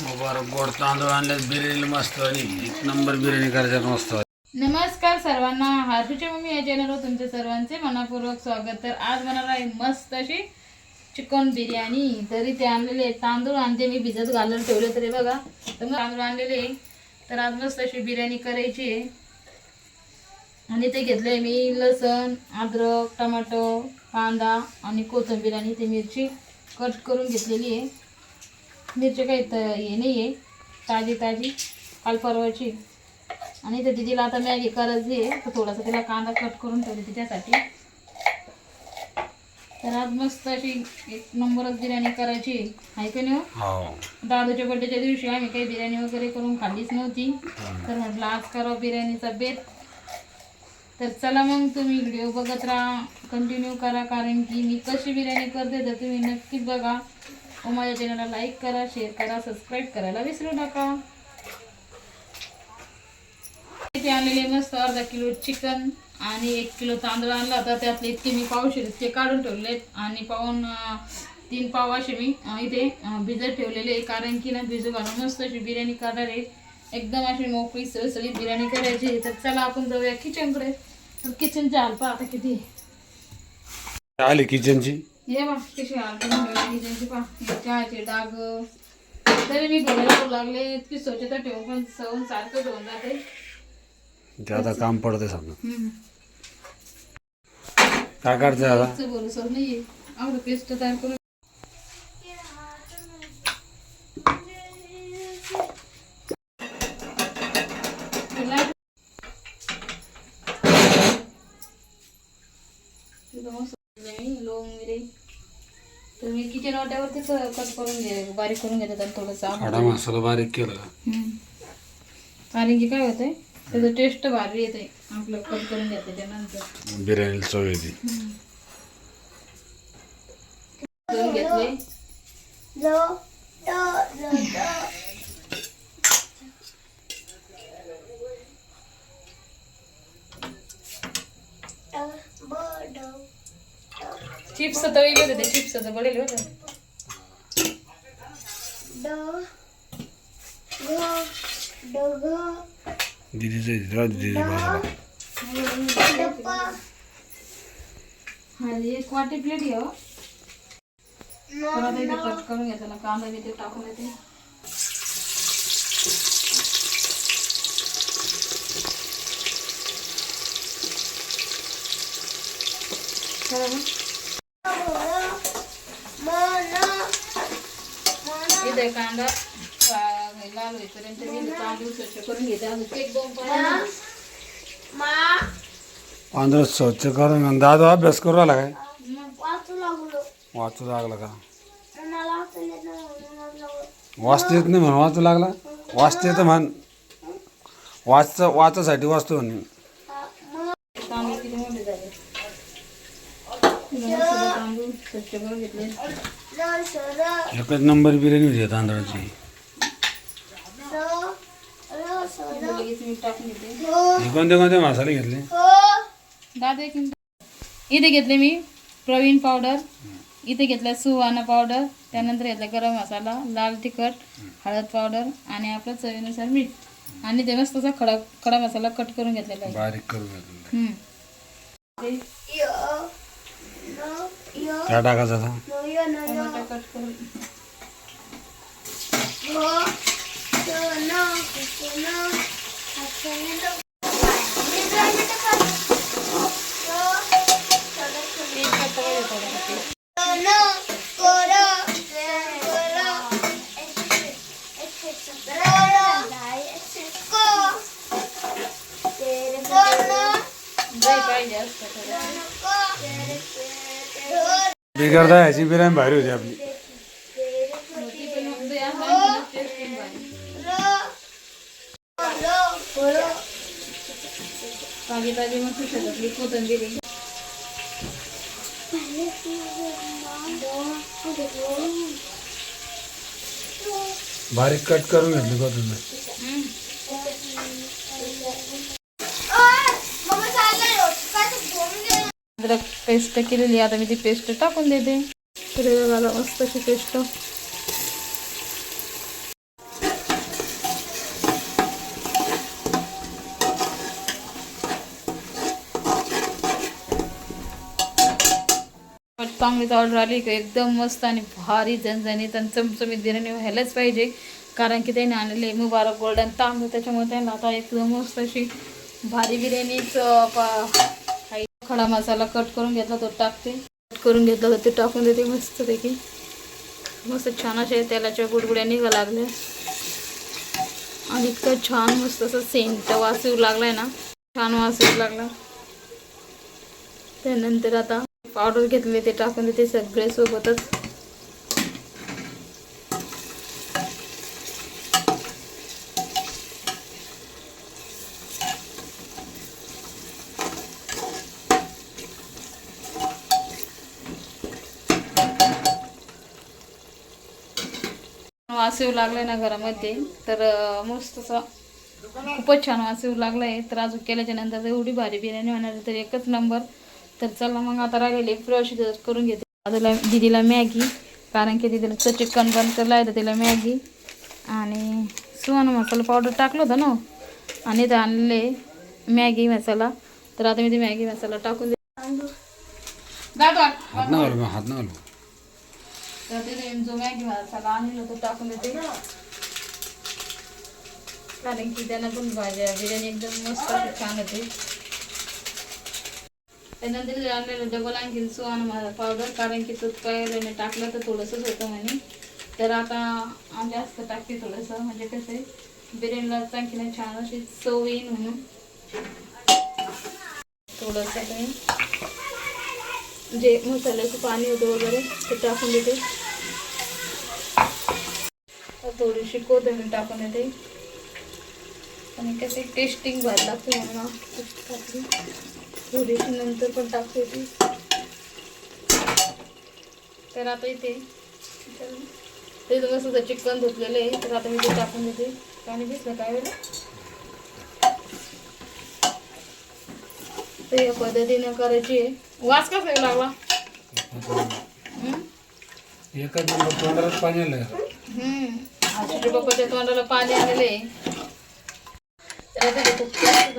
मुबारक गोड तांदूळ आणले बिर्याणी मस्त आणि एक नंबर बिर्याणी करायच्यात मस्त. नमस्कार सर्वांना हार्दूच्या मम्मी या चॅनलवर तुमचे सर्वांचे मनापूर्वक स्वागत. तर आज बनवणार आहे मस्त अशी चिकन बिर्याणी. तरी ते आणलेले तांदूळ आणते मी भिजत घालून ठेवले तरी बघा. तर मग तांदूळ आणलेले तर आज मस्त अशी बिर्याणी करायची आहे. आणि ते घेतले मी लसण अद्रक टमाटो कांदा आणि कोथिंबीर आणि ते मिरची कट करून घेतलेली आहे. मिरची काही त हे नाही आहे ताजी ताजी. काल परवाची. आणि ते दिदीला आता मॅगी करायची आहे. तर थोडासा तिला कांदा कट करून ठेवले तिच्यासाठी. तर आज मस्त अशी एक नंबरच बिर्याणी करायची आहे. का नाही हो? हो. दादूच्या बड्डेच्या दिवशी आम्ही काही बिर्याणी वगैरे करून खाल्लीच नव्हती. तर म्हटलं आज करावं बिर्याणीचा बेत. तर चला मग तुम्ही व्हिडिओ बघत राहा. कंटिन्यू करा कारण की मी कशी बिर्याणी करते तर तुम्ही नक्कीच बघा. व माझ्या चॅनलला लाईक करा शेअर करा सबस्क्राईब करायला विसरू नका. इथे आणलेले मस्त अर्धा किलो चिकन आणि एक किलो तांदूळ आणला होता. त्यातले इतके मी पावशे इतके काढून ठेवलेत आणि पाहून तीन पाव असे मी इथे भिजत ठेवलेले आहे. कारण की ना भिजू घालून मस्त अशी बिर्याणी करणार आहे. एकदम अशी मोकळी सळसळीत बिर्याणी करायची तर चला आपण जाऊया किचनकडे किचनची हाल पहा आता किती आली किचनची हे बा कशी हे चहाचे डाग। तरी मी घरी लावू लागले इतकी स्वच्छता ठेवून पण सवून सारखं ठेवून जाते। ते आता काम पडते हम्म. काय करते आता चं भरोसा नाहीये आवडं पेस्ट तयार करून लोंग मिरे मी किचन वाट्यावरतीच कट करून घे बारीक करून घेते आणि थोडंसं. खडा. मसाला बारीक केला. कारण की काय होतंय त्याचं टेस्ट भारी येते आपलं कट करून घेते त्यानंतर. बिर्याणीला चव येते. दोन घेतले. चिप्स तळले होते ते चिप्स बडेल होते दिदीचं राहू दे दिदी बाजूला हा एक वाटी प्लेट घ्या हो. परत इथे कट करून घ्या त्याला कांदा बी ते टाकून येते चला मग. इथे कांदा लाल होईपर्यंत मी तांदूळ स्वच्छ करून घेते. एक दोन पाणी तांदूळ स्वच्छ करून दादू अभ्यास करू आला काय? वाचू लागला. का? वाचता येत नाही म्हणून वाचू लागला? वाचता येतं म्हण. वाच वाचासाठी वाचतो म्हणे तांदूळ किती मोठे झाले तिला मस्त तांदूळ स्वच्छ करून घेतले एकच नंबर बिर्याणी होती तांदळाची. लगेच मीठ टाकून घेते हे कोणते कोणते मसाले घेतले? दादा एक मिनिट. इथे घेतले मी प्रवीण पावडर इथे घेतला सुवाना पावडर त्यानंतर घेतला गरम मसाला लाल तिखट हळद पावडर आणि आपलं चवीनुसार मीठ. आणि ते मस्त असा खडा खडा मसाला कट करून घेतलेला आहे. बारीक करून घेतले हम्म. ते काय टाकायचं आता टोमॅटो कट करून तेल टाकायचं थोडंसं ते. दही पाहिजे असतं थोडं. बिगर दह्याची बिर्याणी भारी होती आपली ती पण दही असलं ना की taste पण भारी. ताजी ताजी मस्त शेतातली कोथिंबीर आहे. बारीक कट करून घेतली का अद्रक पेस्ट केलेली आता मी ती पेस्ट टाकून देते हिरव्या मस्त अशी पेस्ट चांगलीच ऑर्डर आली की एकदम मस्त आणि भारी झणझणीत आणि चमचमीत बिर्याणी व्हायलाच पाहिजे कारण की त्याने आणले मुबारक गोल्डन तांबू त्याच्यामुळे त्यांना आता एकदम मस्त अशी भारी बिर्याणीच खडा मसाला कट करून घेतला तो टाकते. कट करून घेतला तर ते टाकून देते मस्तपैकी मस्त छान असे तेलाच्या गुडगुड्या निघा लागल्या. आणि इतकं छान मस्त असं सेंट वास येऊ लागलाय ना. छान वास येऊ लागला. त्यानंतर आता पावडर घेतले ते टाकून देते सगळे सोबतच. वास येऊ आहे ना घरामध्ये तर मस्त असा खूपच छान वास येऊ आहे तर अजून केल्याच्यानंतर एवढी भारी बिर्याणी होणार तर एकच नंबर तर चला मग आता राहिलेली प्रोसिजर करून घेते. दादूला दिदीला मॅगी कारण की दिदीला तर चिकन बंद तर आहे तर तिला मॅगी. आणि सुवर्ण मसाला पावडर टाकलं होतं ना आणि तर आणले मॅगी मसाला. तर आता मी ते मॅगी मसाला टाकून दे दादा हात ना हात ना तर ते जो मॅगी मसाला आणलेला तो टाकून देते. कारण की त्यांना पण भाज्या बिर्याणी एकदम मस्त छान होते. त्यानंतर आणलेलं डबल आणखीन सुहान पावडर कारण की तो पहिल्याने टाकलं तर थोडंसंच होतं म्हणे. तर आता आम्ही जास्त टाकते थोडंसं. म्हणजे कसं आहे बिर्याणीला आणखीन छान अशी चव येईल म्हणून. थोडंसं काही. जे मसाल्याचं पाणी होतं वगैरे ते टाकून देते. थोडीशी कोथिंबीर टाकून येते. आणि कसे टेस्टिंग भात लागते मला थोडीशी नंतर पण टाकते ती. तर आता इथे ते तुम्ही सुद्धा चिकन धुतलेलं आहे. तर आता मी ते टाकून देते. पाणी दिसलं काय वेळेला तर या पद्धतीनं करायची आहे. वास कसा लागला? एकच नंबर तोंडालाच पाणी आलं आजीच्या पप्पाच्या तोंडाला पाणी आलेलं आहे. खूप जास्त.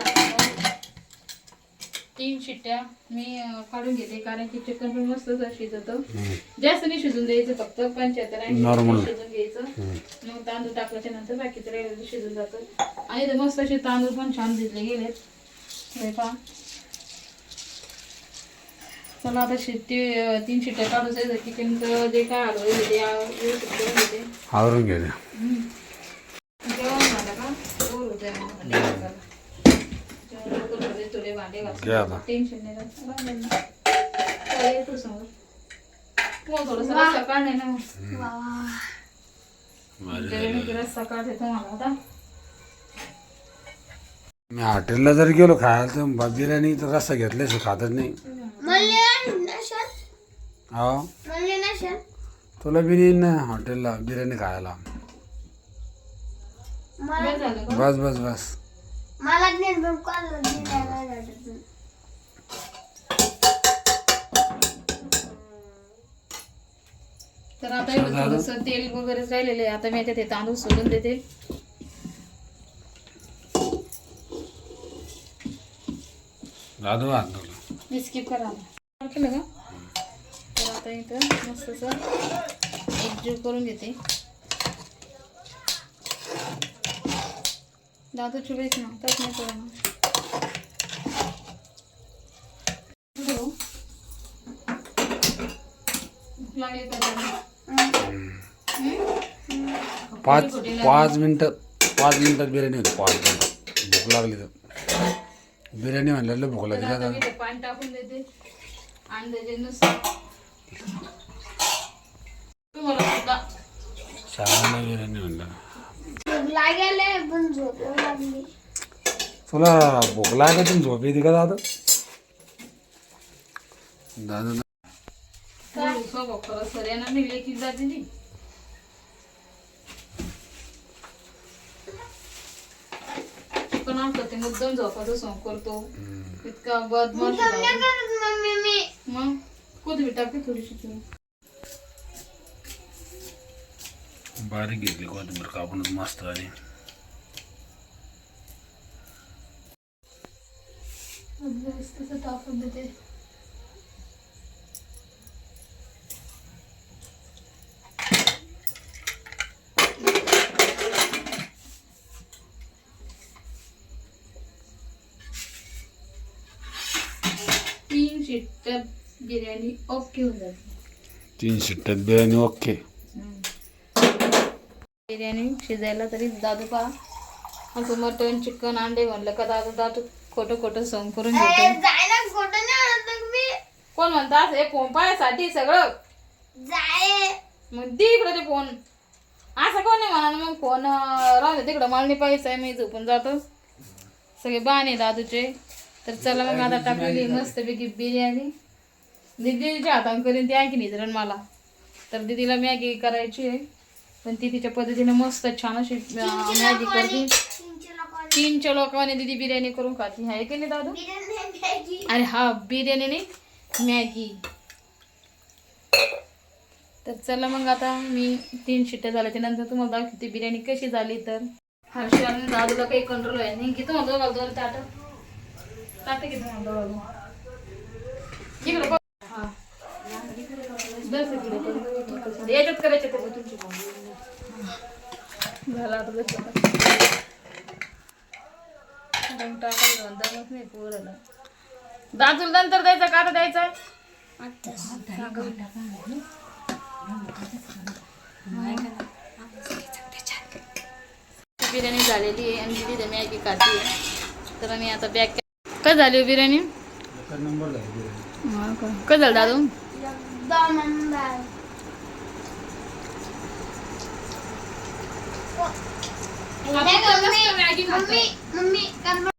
तीन शिट्ट्या मी काढून घेते कारण की चिकन पण मस्त शिजतं. जास्त नाही शिजून द्यायचं फक्त पंच्याहत्तर ऐंशी. शिजून घ्यायचं. मग तांदूळ टाकल्याच्या नंतर बाकीचं राहिलेलं शिजून जातं. आणि ते मस्त असे तांदूळ पण छान भिजले गेलेत. हे पहा. चला आता शिट्टी तीन शिट्ट्या काढून जायचं चिकनचं जे काय हलवं ते आ- व्यवस्थित करून घेते आवरून घे जेवण झालं का बोर होतंय मला भांडे घासायला. जेवण लवकर झाले, आता. टेन्शन नाही राहत. थोडंसं रस्सा काढणे ना. रस्सा काढते तुम्हाला आता. मी हॉटेलला जर गेलो खायला तर बिर्याणी तर रस्सा घेतल्याशिवाय खातच नाही. हो? तुला बी नेईन ना हॉटेलला बिर्याणी खायला. बस बस बस. मला नाही. वाटत. तर आता एवढं थोडंसं तेल वगैरे राहिलेलं आहे. आता मी याच्यात हे तांदूळ सोडून देते. मी स्किप करा आता. केलं का? तर आता इथं मस्त असं एकजीव करून घेते. दादू चुबेच ना त्यात नाही? हम्म? पाच. पाच मिनटं पाच मिनटात बिर्याणी होती पाच मिनटं भूक लागली तर बिर्याणी म्हणलेलं भूक लागली पाणी टाकून देते आणि त्याचे नुसतं बिर्याणी म्हणलं भूक लागेल पण झोप लागली. तुला भूक झोप येते का दादा? दादा ती. पण आमचं ते मुद्दाम झोपाचं सॉंग करतो. इतका बदमाश मम्मी मी. मग? कोथिंबीर टाकते थोडीशी तुम्ही बारीक घेतली कोथिंबीर कापूनच मस्त आली तीन शिट्ट्यात बिर्याणी ओके होऊन तीन शिट्ट्यात बिर्याणी ओके. बिर्याणी शिजायला तरी दादू पा असं मटन चिकन अंडे म्हणलं का दादू दादू खोटं खोटं सम करून घेतो. कोण म्हणतात हे फोन पायासाठी सगळं. मग दे इकडं ते फोन. असं कोण नाही म्हणा मग फोन राहू दे तिकडं. मला नाही पाहिजे मी झोपून जातो. सगळे बाणे दादूचे. तर चला मग आता टाकलेली मस्तपैकी बिर्याणी. दिदीच्या हाताने करीन ती आणखी निजरण मला. तर दिदीला मॅगी करायची आहे. पण ती तिच्या पद्धतीने मस्त छान अशी मॅगी करते. तीनच्या लोकांनी दिदी बिर्याणी करून खाती. आहे की नाही दादू? अरे हा बिर्याणी नाही मॅगी. तर चला मग आता मी तीन शिट्ट्या झाल्याच्यानंतर तुम्हाला दाखवते बिर्याणी कशी झाली तर. हर्षी आणि दादूला काही कंट्रोल आहे नाही. घेतो घालतो दोन ताट. ताट घेतो इकडे. हा. इकडे बघ. याच्यात करायचे तुमची झालं आता बस रंग टाकायचं दमच नाही पोराला. दादूला नंतर द्यायचा का आता द्यायचा? बिर्याणी झालेली आहे आणि तिथे मॅगी खाती आहे. तर मी आता बॅग काय झाली हो बिर्याणी? नंबर झाली बिर्याणी. काय झालं दादू? एकदम अंदाज आपण मस्त मॅगी खातो. Mummy mummy